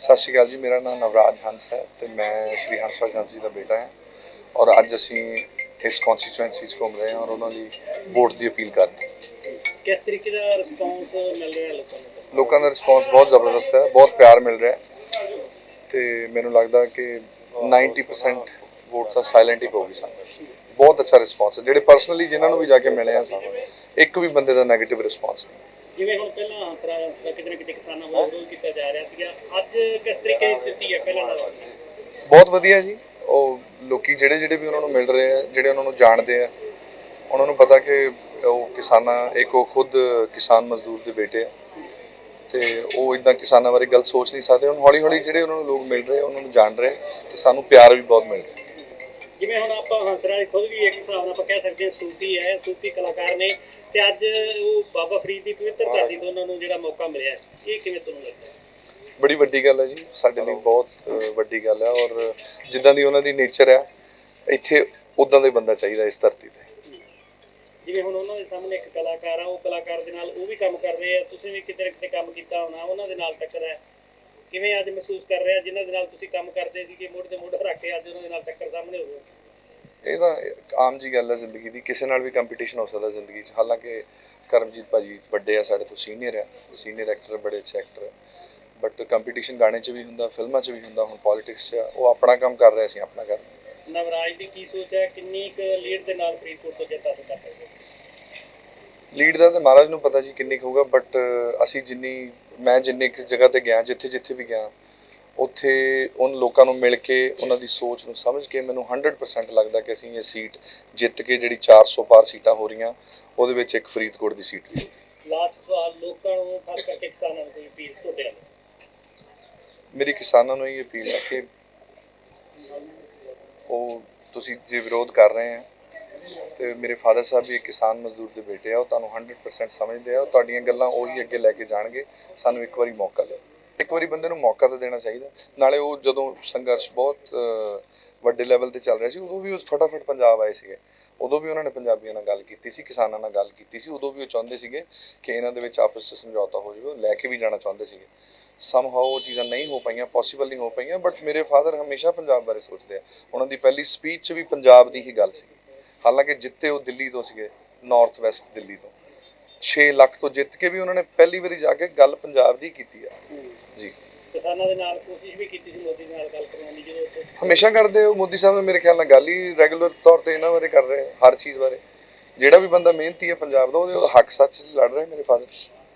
ਸਤਿ ਸ਼੍ਰੀ ਅਕਾਲ ਜੀ ਮੇਰਾ ਨਾਮ ਨਵਰਾਜ ਹੰਸ ਹੈ ਤੇ ਮੈਂ ਸ਼੍ਰੀ ਹੰਸਰਾਜ ਹੰਸ ਜੀ ਦਾ ਬੇਟਾ ਹਾਂ ਔਰ ਅੱਜ ਅਸੀਂ ਇਸ ਕਨਸਟੀਚੁਐਂਸੀ 'ਚ ਘੁੰਮ ਰਹੇ ਹਾਂ ਔਰ ਉਹਨਾਂ ਲਈ ਵੋਟ ਦੀ ਅਪੀਲ ਕਰ ਰਹੇ ਹਾਂ। ਕਿਸ ਤਰੀਕੇ ਦਾ ਰਿਸਪੌਂਸ ਮਿਲ ਰਿਹਾ ਲੋਕਾਂ ਨੂੰ? ਲੋਕਾਂ ਦਾ ਰਿਸਪਾਂਸ ਬਹੁਤ ਜ਼ਬਰਦਸਤ ਹੈ ਬਹੁਤ ਪਿਆਰ ਮਿਲ ਰਿਹਾ ਤੇ ਮੈਨੂੰ ਲੱਗਦਾ ਕਿ 90% ਵੋਟ ਤਾਂ ਸਾਇਲੈਂਟ ਹੀ ਪਊਗੀ ਸਾਨੂੰ। ਬਹੁਤ ਅੱਛਾ ਰਿਸਪਾਂਸ ਹੈ। ਜਿਹੜੇ ਪਰਸਨਲੀ ਜਿਨ੍ਹਾਂ ਨੂੰ ਵੀ ਜਾ ਕੇ ਮਿਲੇ ਆ ਸਾਨੂੰ ਇੱਕ ਵੀ ਬੰਦੇ ਦਾ 네ਗੇਟਿਵ ਰਿਸਪਾਂਸ ਨਹੀਂ। ਜਿਵੇਂ ਹੁਣ ਪਹਿਲਾਂ ਹੰਸਰਾ ਹੰਸ ਦਾ ਕਿਤੇ ਨਾ ਕਿਤੇ ਕਿਸਾਨਾਂ ਵੱਲੋਂ ਵਿਰੋਧ ਕੀਤਾ ਜਾ ਰਿਹਾ ਸੀਗਾ ਅੱਜ ਕਿਸ ਤਰੀਕੇ ਦੀ ਸਥਿਤੀ ਹੈ ਪਹਿਲਾਂ ਨਾਲੋਂ? ਬਹੁਤ ਵਧੀਆ ਜੀ। ਉਹ ਲੋਕੀ ਜਿਹੜੇ ਜਿਹੜੇ ਵੀ ਉਹਨਾਂ ਨੂੰ ਮਿਲ ਰਹੇ ਆ ਜਿਹੜੇ ਉਹਨਾਂ ਨੂੰ ਜਾਣਦੇ ਆ ਉਹਨਾਂ ਨੂੰ ਪਤਾ ਕਿ ਉਹ ਕਿਸਾਨਾਂ ਇੱਕ ਉਹ ਖੁਦ ਕਿਸਾਨ ਮਜ਼ਦੂਰ ਦੇ ਬੇਟੇ ਆ। ਤੇ ਉਹ ਇਦਾਂ ਕਿਸਾਨਾਂ ਬਾਰੇ ਗਲਤ ਸੋਚ ਨਹੀਂ ਸਕਦੇ। ਹੁਣ ਹੌਲੀ ਹੌਲੀ ਜਿਹੜੇ ਉਹਨਾਂ ਨੂੰ ਲੋਕ ਮਿਲ ਰਹੇ ਉਹਨਾਂ ਨੂੰ ਜਾਣ ਰਹੇ ਤੇ ਸਾਨੂੰ ਪਿਆਰ ਵੀ ਬਹੁਤ ਮਿਲ ਰਿਹਾ। ਜਿਵੇਂ ਹੁਣ ਆਪਾਂ ਹੰਸਰਾ ਦੇ ਖੁਦ ਵੀ ਇੱਕ ਹਿਸਾਬ ਨਾਲ ਆਪਾਂ ਕਹਿ ਸਕਦੇ ਹਾਂ ਸੂਫੀ ਹੈ ਸੂਫੀ ਕਲਾਕਾਰ ਨੇ ਤੇ ਅੱਜ ਉਹ ਬਾਬਾ ਫਰੀਦ ਦੀ ਪਵਿੱਤਰ ਧਰਤੀ ਤੋਂ ਉਹਨਾਂ ਨੂੰ ਜਿਹੜਾ ਮੌਕਾ ਮਿਲਿਆ ਇਹ ਕਿਵੇਂ ਤੁਹਾਨੂੰ ਲੱਗਦਾ ਬੜੀ ਵੱਡੀ ਗੱਲ ਹੈ ਜੀ ਸਾਡੇ ਲਈ ਬਹੁਤ ਵੱਡੀ ਗੱਲ ਹੈ ਔਰ ਜਿੱਦਾਂ ਦੀ ਉਹਨਾਂ ਦੀ ਨੇਚਰ ਹੈ ਇੱਥੇ ਉਦਾਂ ਦਾ ਹੀ ਬੰਦਾ ਚਾਹੀਦਾ ਇਸ ਧਰਤੀ ਤੇ। ਜਿਵੇਂ ਹੁਣ ਉਹਨਾਂ ਦੇ ਸਾਹਮਣੇ ਇੱਕ ਕਲਾਕਾਰ ਆ ਉਹ ਕਲਾਕਾਰ ਦੇ ਨਾਲ ਉਹ ਵੀ ਕੰਮ ਕਰ ਰਹੇ ਆ ਤੁਸੀਂ ਵੀ ਕਿਤੇ ਕਿਤੇ ਕੰਮ ਕੀਤਾ ਹੋਣਾ ਉਹਨਾਂ ਦੇ ਨਾਲ ਟੱਕਰ ਹੈ। ਕਿਵੇਂ ਅੱਜ ਮਹਿਸੂਸ ਕਰ ਰਹੇ ਆ ਜਿਨ੍ਹਾਂ ਦੇ ਨਾਲ ਤੁਸੀਂ ਕੰਮ ਕਰਦੇ ਸੀਗੇ ਮੋਢੇ ਤੇ ਮੋਢਾ ਰੱਖ ਕੇ ਅੱਜ ਉਹਨਾਂ ਦੇ ਨਾਲ ਟੱਕਰ ਸਾਹਮਣੇ ਹੋ ਗਈ ਇਹ ਤਾਂ ਇੱਕ ਆਮ ਜੀ ਗੱਲ ਹੈ ਜ਼ਿੰਦਗੀ ਦੀ ਕਿਸੇ ਨਾਲ ਵੀ ਕੰਪੀਟੀਸ਼ਨ ਹੋ ਸਕਦਾ ਜ਼ਿੰਦਗੀ 'ਚ ਹਾਲਾਂਕਿ ਕਰਮਜੀਤ ਭਾਜੀ ਵੱਡੇ ਆ ਸਾਡੇ ਤੋਂ ਸੀਨੀਅਰ ਆ ਸੀਨੀਅਰ ਐਕਟਰ ਬੜੇ ਅੱਛੇ ਐਕਟਰ ਬਟ ਕੰਪੀਟੀਸ਼ਨ ਗਾਣੇ 'ਚ ਵੀ ਹੁੰਦਾ ਫਿਲਮਾਂ 'ਚ ਵੀ ਹੁੰਦਾ ਹੁਣ ਪੋਲਿਟਿਕਸ 'ਚ। ਉਹ ਆਪਣਾ ਕੰਮ ਕਰ ਰਹੇ ਸੀ ਆਪਣਾ ਕਰ। ਨਵਰਾਜ ਦੀ ਕੀ ਸੋਚ ਹੈ ਕਿੰਨੀ ਕੁ ਲੀਡ ਦੇ ਨਾਲ ਫਰੀਦਕੋਟ ਤੋਂ ਜਿੱਤ ਹਾਸਲ ਕਰ ਸਕਦੇ? ਲੀਡ ਦਾ ਤੇ ਮਹਾਰਾਜ ਨੂੰ ਪਤਾ ਜੀ ਕਿੰਨੀ ਕੁ ਹੋਊਗਾ ਬਟ ਅਸੀਂ ਜਿੰਨੀ ਮੈਂ ਜਿੰਨੀ ਕੁ ਜਗ੍ਹਾ ਤੇ ਗਿਆ ਜਿੱਥੇ ਜਿੱਥੇ ਵੀ ਗਿਆ ਉੱਥੇ ਉਨ ਲੋਕਾਂ ਨੂੰ ਮਿਲ ਕੇ ਉਹਨਾਂ ਦੀ ਸੋਚ ਨੂੰ ਸਮਝ ਕੇ ਮੈਨੂੰ 100% ਲੱਗਦਾ ਕਿ ਅਸੀਂ ਇਹ ਸੀਟ ਜਿੱਤ ਕੇ ਜਿਹੜੀ 400 ਪਾਰ ਸੀਟਾਂ ਹੋ ਰਹੀਆਂ ਉਹਦੇ ਵਿੱਚ ਇੱਕ ਫਰੀਦਕੋਟ ਦੀ ਸੀਟ ਵੀ। ਲਾਸਟ ਸਵਾਲ ਲੋਕਾਂ ਨੂੰ ਖਾਸ ਕਰਕੇ ਕਿਸਾਨਾਂ ਨੂੰ ਕੋਈ ਅਪੀਲ ਤੁਹਾਡੇ ਵੱਲੋਂ ਮੇਰੀ ਕਿਸਾਨਾਂ ਨੂੰ ਇਹ ਅਪੀਲ ਹੈ ਕਿ ਉਹ ਤੁਸੀਂ ਜੇ ਵਿਰੋਧ ਕਰ ਰਹੇ ਆ ਤੇ ਮੇਰੇ ਫਾਦਰ ਸਾਹਿਬ ਵੀ ਇੱਕ ਕਿਸਾਨ ਮਜ਼ਦੂਰ ਦੇ ਬੇਟੇ ਆ ਉਹ ਤੁਹਾਨੂੰ 100% ਸਮਝਦੇ ਆ ਉਹ ਤੁਹਾਡੀਆਂ ਗੱਲਾਂ ਉਹੀ ਅੱਗੇ ਲੈ ਕੇ ਜਾਣਗੇ ਸਾਨੂੰ ਇੱਕ ਵਾਰੀ ਮੌਕਾ ਦਿਓ ਇੱਕ ਵਾਰੀ ਬੰਦੇ ਨੂੰ ਮੌਕਾ ਤਾਂ ਦੇਣਾ ਚਾਹੀਦਾ। ਨਾਲੇ ਉਹ ਜਦੋਂ ਸੰਘਰਸ਼ ਬਹੁਤ ਵੱਡੇ ਲੈਵਲ ਤੇ ਚੱਲ ਰਿਹਾ ਸੀ, ਉਦੋਂ ਵੀ ਉਹ ਫਟਾਫਟ ਪੰਜਾਬ ਆਏ ਸੀਗੇ। ਉਦੋਂ ਵੀ ਉਹਨਾਂ ਨੇ ਪੰਜਾਬੀਆਂ ਨਾਲ ਗੱਲ ਕੀਤੀ ਸੀ, ਕਿਸਾਨਾਂ ਨਾਲ ਗੱਲ ਕੀਤੀ ਸੀ। ਉਦੋਂ ਵੀ ਉਹ ਚਾਹੁੰਦੇ ਸੀਗੇ ਕਿ ਇਹਨਾਂ ਦੇ ਵਿੱਚ ਆਪਸ ਵਿੱਚ ਸਮਝੌਤਾ ਹੋ ਜਾਵੇ, ਉਹ ਲੈ ਕੇ ਵੀ ਜਾਣਾ ਚਾਹੁੰਦੇ ਸੀਗੇ। ਸਮਹਾਉ ਉਹ ਚੀਜ਼ਾਂ ਨਹੀਂ ਹੋ ਪਾਈਆਂ ਪੋਸੀਬਲ ਨਹੀਂ ਹੋ ਪਾਈਆਂ ਬਟ ਮੇਰੇ ਫਾਦਰ ਹਮੇਸ਼ਾ ਪੰਜਾਬ ਬਾਰੇ ਸੋਚਦੇ ਆ। ਉਹਨਾਂ ਦੀ ਪਹਿਲੀ ਸਪੀਚ ਵੀ ਪੰਜਾਬ ਦੀ ਹੀ ਗੱਲ ਸੀ ਹਾਲਾਂਕਿ ਜਿੱਤੇ ਉਹ ਦਿੱਲੀ ਤੋਂ ਸੀਗੇ ਨਾਰਥ ਵੈਸਟ ਦਿੱਲੀ ਤੋਂ। 6 ਲੱਖ ਤੋਂ ਜਿੱਤ ਕੇ ਵੀ ਉਹਨਾਂ ਨੇ ਪਹਿਲੀ ਵਾਰੀ ਜਾ ਕੇ ਗੱਲ ਪੰਜਾਬ ਦੀ ਕੀਤੀ ਆ। ਜੀ। ਕਿਸਾਨਾਂ ਦੇ ਨਾਲ ਕੋਸ਼ਿਸ਼ ਵੀ ਕੀਤੀ ਸੀ ਮੋਦੀ ਨਾਲ ਗੱਲ ਕਰਵਾਉਣ ਦੀ ਜਦੋਂ ਉੱਥੇ ਹਮੇਸ਼ਾ ਕਰਦੇ ਹੋ ਮੋਦੀ ਸਾਹਿਬ ਨੇ ਮੇਰੇ ਖਿਆਲ ਨਾਲ ਗੱਲ ਹੀ ਰੈਗੂਲਰ ਤੌਰ ਤੇ ਇਹਨਾਂ ਬਾਰੇ ਕਰ ਰਹੇ ਹਰ ਚੀਜ਼ ਬਾਰੇ। ਜਿਹੜਾ ਵੀ ਬੰਦਾ ਮਿਹਨਤੀ ਹੈ ਪੰਜਾਬ ਦਾ ਉਹਦੇ ਹੱਕ ਸੱਚ ਲੜ ਰਹੇ ਮੇਰੇ ਫਾਦਰ